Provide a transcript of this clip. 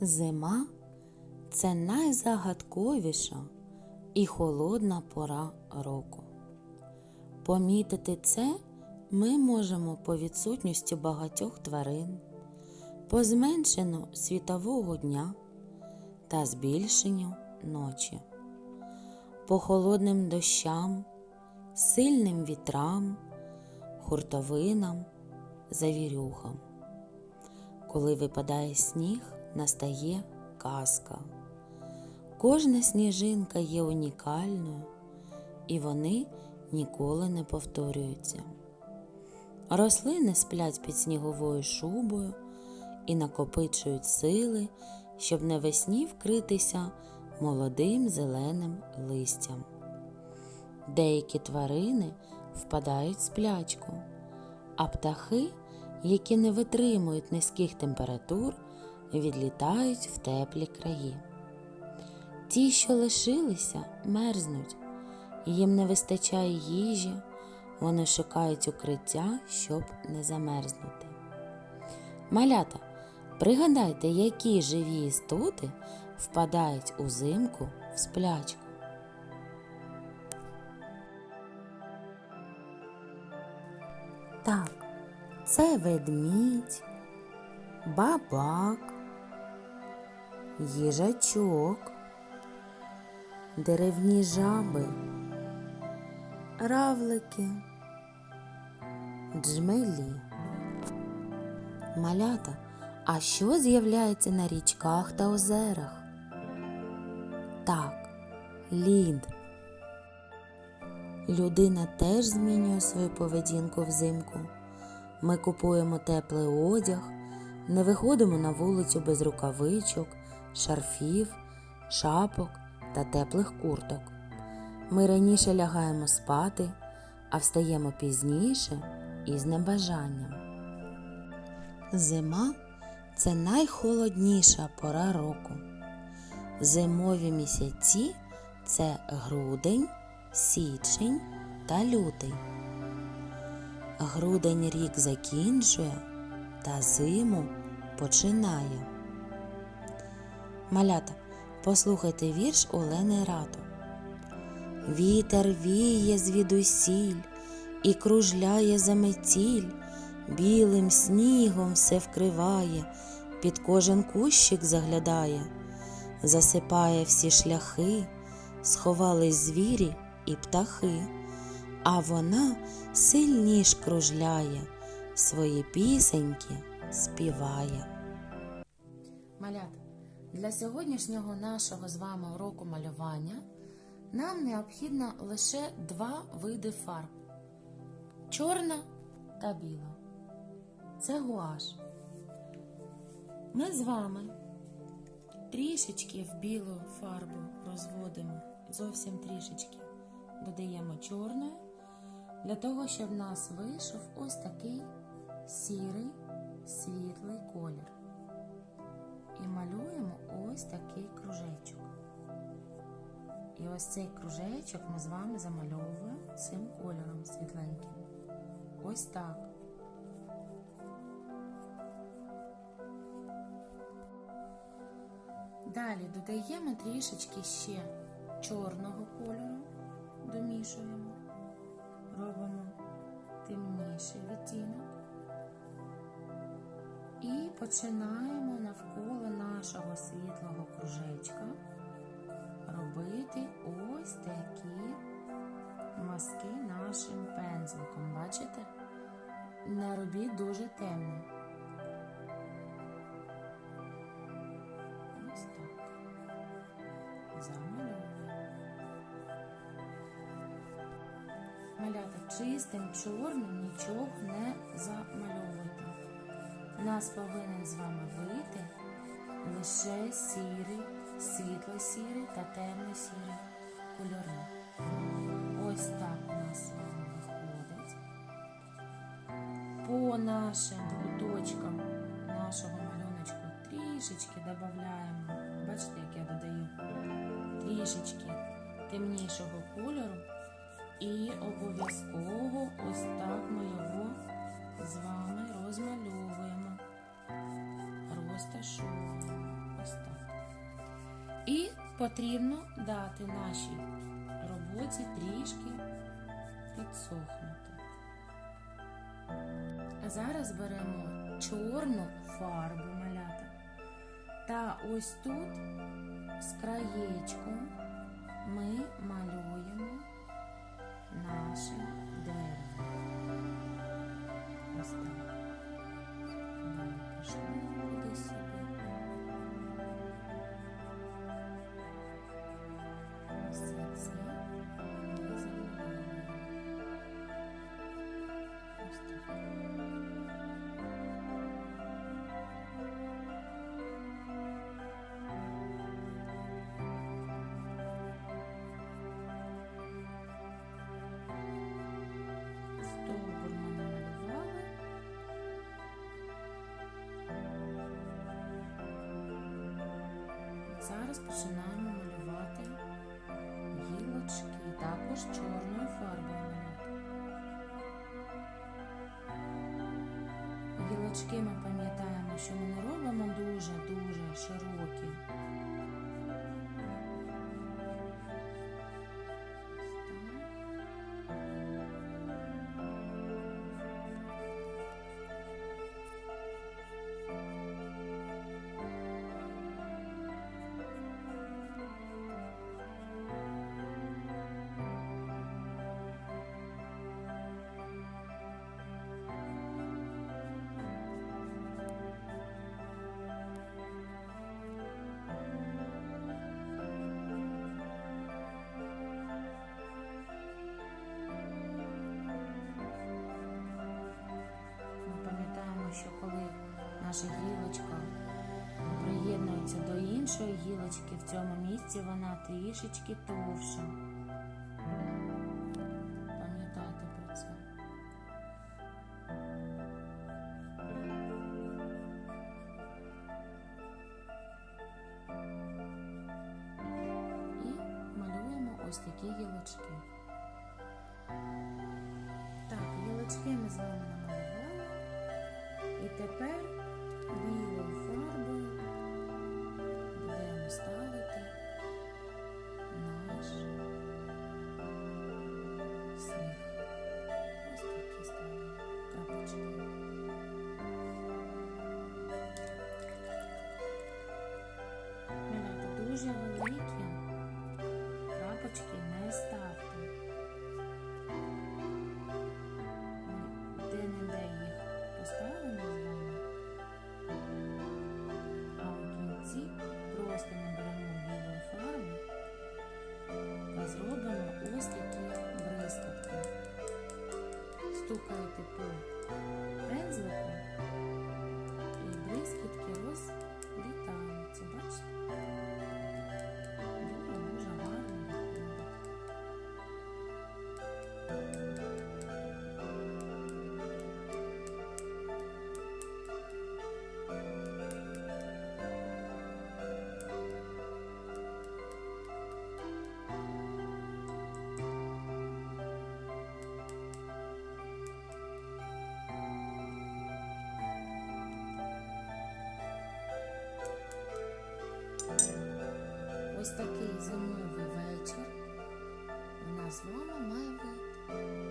Зима це найзагадковіша і холодна пора року. Помітити це ми можемо по відсутності багатьох тварин, по зменшенню світового дня та збільшенню ночі, по холодним дощам, сильним вітрам, хуртовинам, завірюхам. Коли випадає сніг, настає казка. Кожна сніжинка є унікальною, і вони ніколи не повторюються. Рослини сплять під сніговою шубою і накопичують сили, щоб навесні вкритися молодим зеленим листям. Деякі тварини впадають в сплячку, а птахи, які не витримують низьких температур, відлітають в теплі краї. Ті, що лишилися, мерзнуть, їм не вистачає їжі, вони шукають укриття, щоб не замерзнути. Малята, пригадайте, які живі істоти впадають узимку в сплячку. Так, це ведмідь, бабак, їжачок, деревні жаби, равлики, джмелі. Малята, а що з'являється на річках та озерах? Так, лід. Людина теж змінює свою поведінку взимку. Ми купуємо теплий одяг, не виходимо на вулицю без рукавичок, шарфів, шапок та теплих курток. Ми раніше лягаємо спати, а встаємо пізніше і з небажанням. Зима це найхолодніша пора року. Зимові місяці це грудень, січень та лютий. Грудень рік закінчує та зиму починає. Малята, послухайте вірш Олени Рато. Вітер віє звідусіль і кружляє заметіль, білим снігом все вкриває, під кожен кущик заглядає, засипає всі шляхи, сховались звірі і птахи, а вона сильніш кружляє, свої пісеньки співає. Малята, для сьогоднішнього нашого з вами уроку малювання нам необхідно лише два види фарб чорна та біла. Це гуаш. Ми з вами трішечки в білу фарбу розводимо, зовсім трішечки додаємо чорної, для того, щоб в нас вийшов ось такий сірий світлий колір. І малюємо ось такий кружечок. І ось цей кружечок ми з вами замальовуємо цим кольором світленьким. Ось так. Далі додаємо трішечки ще чорного кольору, домішуємо, робимо темніший відтінок і починаємо навколо нашого світлого кружечка робити ось такі мазки нашим пензликом. Бачите? Не робіть дуже темно. Ось так. Замальовуємо. Малята чистим чорним нічого не замальовуйте. Нас повинен з вами вийти лише сірий, світло-сірий та темно-сірий кольори. Ось так у нас виходить. По нашим куточкам нашого малюночку трішечки додаємо, бачите, як я додаю, трішечки темнішого кольору. І обов'язково ось так ми його з вами розмальовуємо, розташовуємо. І потрібно дати нашій роботі трішки підсохнути. А зараз беремо чорну фарбу малята. Та ось тут з краєчком ми малюємо наше дерево. Ось так. Далі пішло куди Зараз починаємо малювати гілочки, також чорною фарбою. Гілочки ми пам'ятаємо, що ми не робимо дуже-дуже широкі. Наша гілочка приєднується до іншої гілочки, в цьому місці вона трішечки товша. Пам'ятайте про це. І малюємо ось такі гілочки. Так, гілочки ми з вами намалювали. І тепер білою фарбою Стукаєте по пензлику і блискітки розлітаються. Зимовий вечір у нас мама має.